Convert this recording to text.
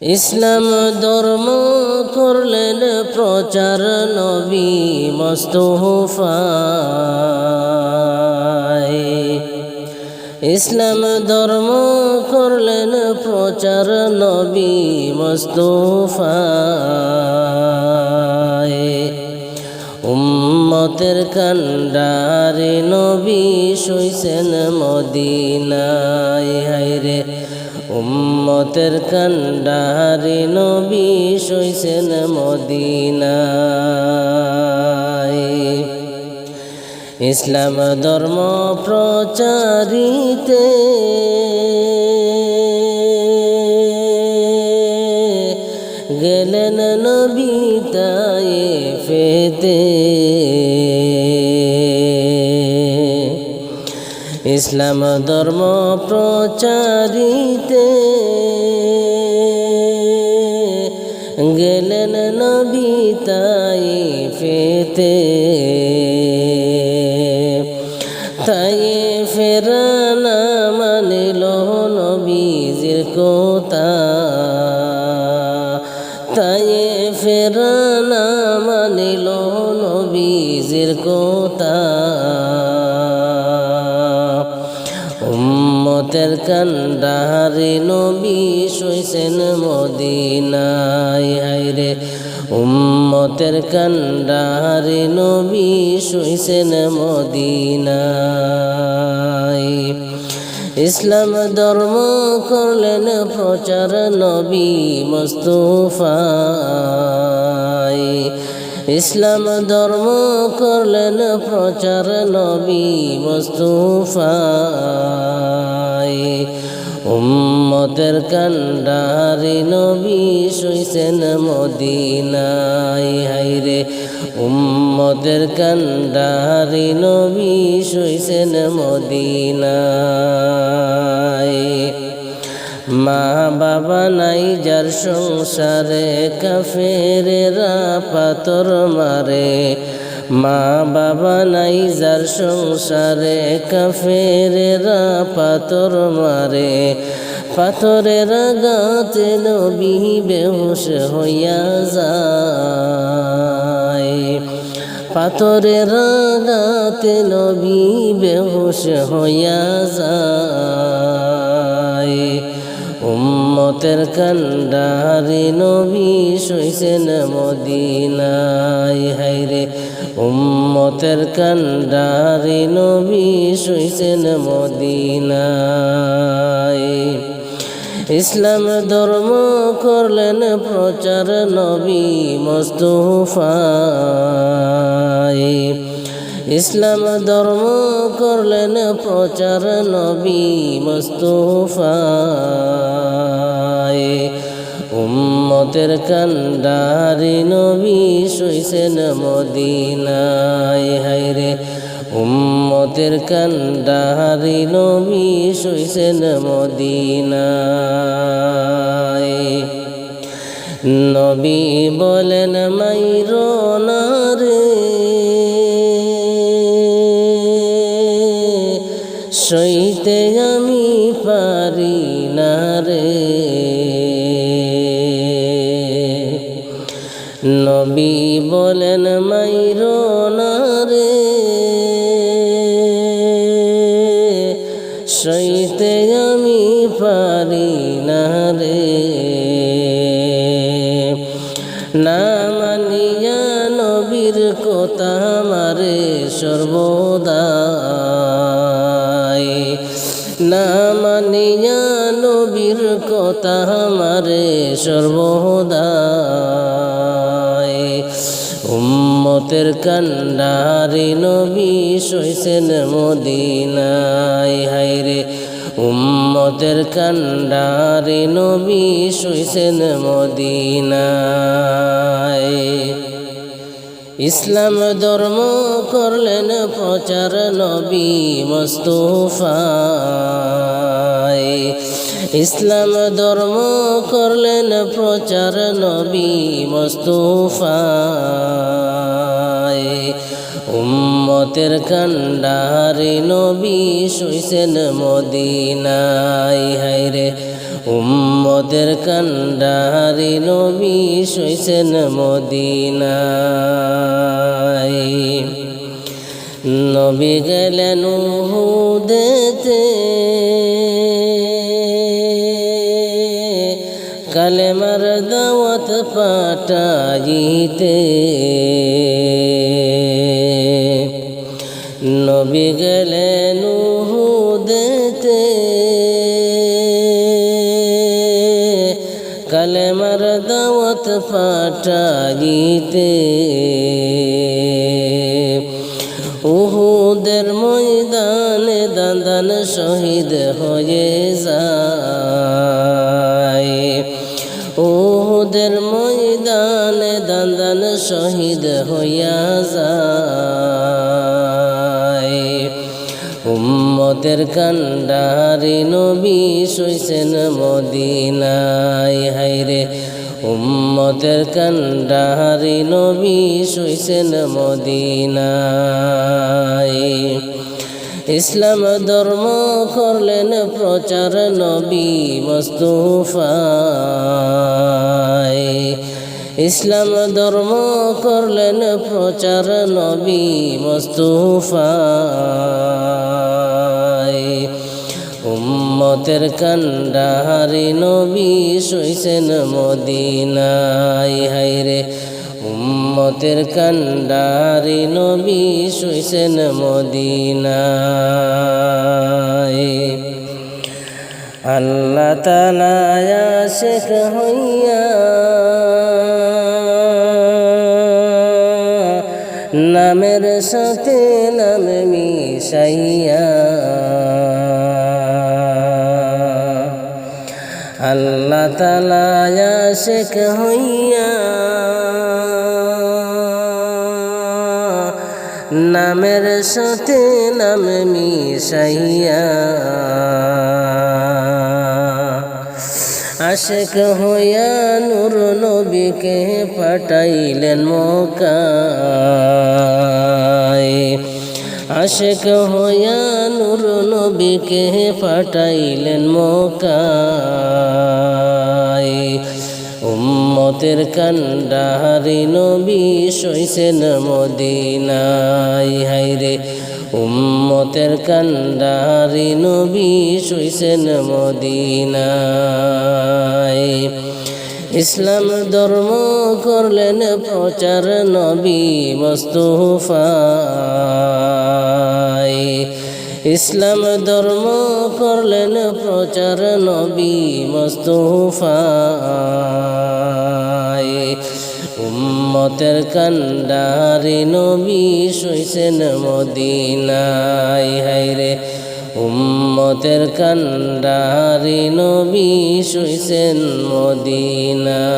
ইসলাম ধর্ম করলেন প্রচার নবী মস্তফায় ইসলাম ধর্ম করলেন প্রচার নবী মস্তফায় উম্মতের কান্ডারে নবী শুইছেন মদিনায়। হায়রে উম্মতের কান্ডারে নবী শুইছেন মদিনায়। ইসলাম ধর্ম প্রচারিতে গেলেন নবী তাই ফেতে ইসলাম ধর্ম প্রচারিতে গেলেন নবী তাই ফেতে তাই ফেরানা মানিল কোতা তাই ফেরানা মানিল নবীজির কোতা উম্মতের কান্ডারে নবী শুইছেন মদিনায়। হায়রে, উম্মতের কান্ডারে নবী শুইছেন মদিনায়। ইসলাম ধর্ম করলেন প্রচার নবী মস্তফায়। ইসলাম ধর্ম করলেন প্রচার নবী মস্তফায়। উম্মতের কান্ডারি নবী শুইছেন মদিনায়। হাইরে উম্মতের কান্ডারি নবী শুইছেন মদিনায়। মা বাবা নাই যার সংসারে কাফেরেরা পাতর মারে। মা বাবা নাই যার সংসারে কাফেরেরা পাতর মারে। পাথরের গাতে নবী বেহুশ হইয়া যায়। পাথরের গাতে নবী বেহুশ হইয়া যায়। উম্মতের কান্ডারে নবী শুইছেন মদিনায়। হাইরে উম্মতের কান্ডারে নবী শুইছেন মদিনায়। ইসলাম ধর্ম করলেন প্রচার নবী মস্তফায়। ইসলাম ধর্ম করলেন প্রচার নবী মস্তফায়। উম্মতের কান্ডারি নবী শুইছেন মদিনায়। হায়রে, উম্মতের কান্ডারি নবী শুইছেন মদিনায়। নবী বলেন, মাইর রে। সইতে আমি পারি না রে। নবী বলেন, মাইর রে। সইতে আমি পারি না রে। না মানিয়া নবীর কথা মারে সর্বদাই। না মানিয়া নবীর কথা মারে সর্বদাই। উম্মতের কান্ডারে নবী সইছেন মদিনায়। হায়রে, উম্মতের কান্ডারে নবী শুইছেন মদিনায়। ইসলাম ধর্ম করলেন প্রচার নবী মস্তফায়। ইসলাম ধর্ম করলেন প্রচার নবী মস্তফায়। উম্মতের কান্ডারে নবী শুইছেন মদিনায়। হায়রে উম্মতের কান্ডারি নবী সইছেন মদিনায়। নবী গেলেন উহুদেতে। কালেমার দাওয়াত পাঠাইতে। কালেমার দাওয়াত পাঠাইতে উহুদের ময়দানে দান্দান শহীদ হয়ে যায়। উহুদের ময়দানে দান্দান শহীদ হইয়া যায়। উম্মতের কান্ডারি নবী সইছেন মদিনায়। হাইরে উম্মতের কান্ডারি নবী সইছেন মদিনায়। ইসলাম ধর্ম করলেন প্রচার নবী মস্তুফায়। ইসলাম ধর্ম করলেন প্রচার নবী মস্তুফায়। উম্মতের কান্ডাহারি নবী সইছেন মদিনায়। হাইরে উম্মতের কান্ডারি নবী সইছেন মদিনায়। আল্লাহ তালায়া শেখ হইয়া নামের সাথে নাম মিশাইয়া তালায়া শেখ হইয়া নামের সাথে নাম মিশাইয়া আশেক হইয়া নূর নবীকে পাঠাইলেন মকায় আশেক হইয়া নূর নবীকে পাঠাইলেন মকায় উম্মতের কান্ডাহারি নবী সইছেন মদিনায়। হাইরে উম্মতের কান্ডাহারি নবী সইছেন মদিনায়। ইসলাম ধর্ম করলেন প্রচার নবী মস্তুফায় ইসলাম ধর্ম করলেন প্রচার নবী মস্তুফায় উম্মতের কান্ডারি নবী সইছেন মদিনায়। হাইরে উম্মতের কান্ডারি নবী শুইছেন মদিনায়।